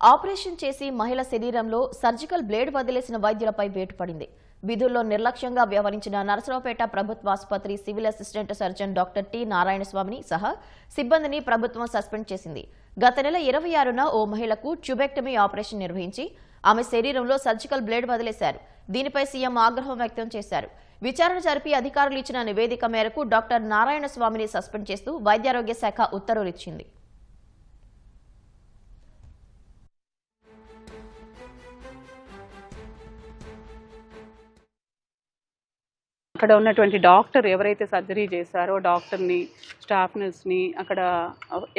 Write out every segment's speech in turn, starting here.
Operation చేసి మహిళ శరీరంలో సర్జికల్ బ్లేడ్ వదిలేసిన వైద్యులపై వేటుపడింది. విధుల్లో నిర్లక్ష్యంగా వ్యవహరించిన నరసరావుపేట ప్రభుత్వ ఆసుపత్రి civil assistant surgeon doctor T నారాయణస్వామిని సహా సిబ్బందిని ప్రభుత్వం సస్పెండ్ చేసింది. గత నెల ఇరవై ఆరున ఓ మహిళకు ట్యూబెక్టమీ ఆపరేషన్ నిర్వహించి ఆమె శరీరంలో సర్జికల్ బ్లేడ్ వదిలేశారు. దీనిపై సీఎం ఆగ్రహం వ్యక్తం చేశారు. విచారణ జరిపి అధికారులు ఇచ్చిన నివేదిక మేరకు డాక్టర్ నారాయణస్వామిని సస్పెండ్ చేస్తూ వైద్యారోగ్య శాఖ ఉత్తర్వులు అక్కడ ఉన్నటువంటి డాక్టర్ ఎవరైతే సర్జరీ చేశారో డాక్టర్ని స్టాఫ్ నర్స్ని అక్కడ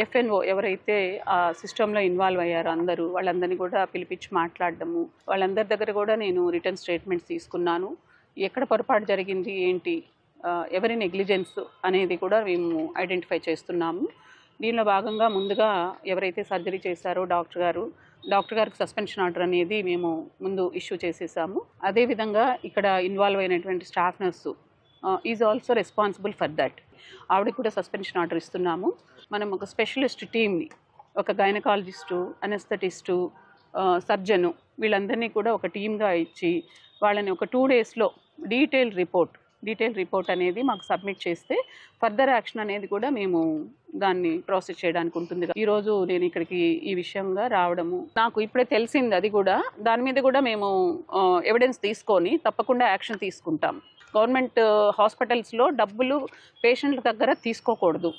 ఎఫ్ఎన్ఓ ఎవరైతే ఆ సిస్టంలో ఇన్వాల్వ్ అయ్యారో అందరూ వాళ్ళందరినీ కూడా పిలిపించి మాట్లాడడము. వాళ్ళందరి దగ్గర కూడా నేను రిటర్న్ స్టేట్మెంట్స్ తీసుకున్నాను. ఎక్కడ పొరపాటు జరిగింది ఏంటి ఎవరి నెగ్లిజెన్స్ అనేది కూడా మేము ఐడెంటిఫై చేస్తున్నాము. దీనిలో భాగంగా ముందుగా ఎవరైతే సర్జరీ చేశారో డాక్టర్ గారు డాక్టర్ గారికి సస్పెన్షన్ ఆర్డర్ అనేది మేము ముందు ఇష్యూ చేసేసాము. అదేవిధంగా ఇక్కడ ఇన్వాల్వ్ అయినటువంటి staff nurse is also responsible for that. ఆవిడకి కూడా సస్పెన్షన్ ఆర్డర్ ఇస్తున్నాము. మనం ఒక స్పెషలిస్ట్ టీమ్ని ఒక గైనకాలజిస్టు అనెస్థటిస్టు సర్జను వీళ్ళందరినీ కూడా ఒక టీమ్గా ఇచ్చి వాళ్ళని ఒక టూ డేస్లో డీటెయిల్ రిపోర్ట్ డీటెయిల్ రిపోర్ట్ అనేది మాకు సబ్మిట్ చేస్తే ఫర్దర్ యాక్షన్ అనేది కూడా మేము దాన్ని ప్రాసెస్ చేయడానికి ఉంటుంది ఈరోజు నేను ఇక్కడికి ఈ విషయంగా రావడము నాకు ఇప్పుడే తెలిసింది అది కూడా. దాని మీద కూడా మేము ఎవిడెన్స్ తీసుకొని తప్పకుండా యాక్షన్ తీసుకుంటాం. గవర్నమెంట్ హాస్పిటల్స్లో డబ్బులు పేషెంట్ల దగ్గర తీసుకోకూడదు.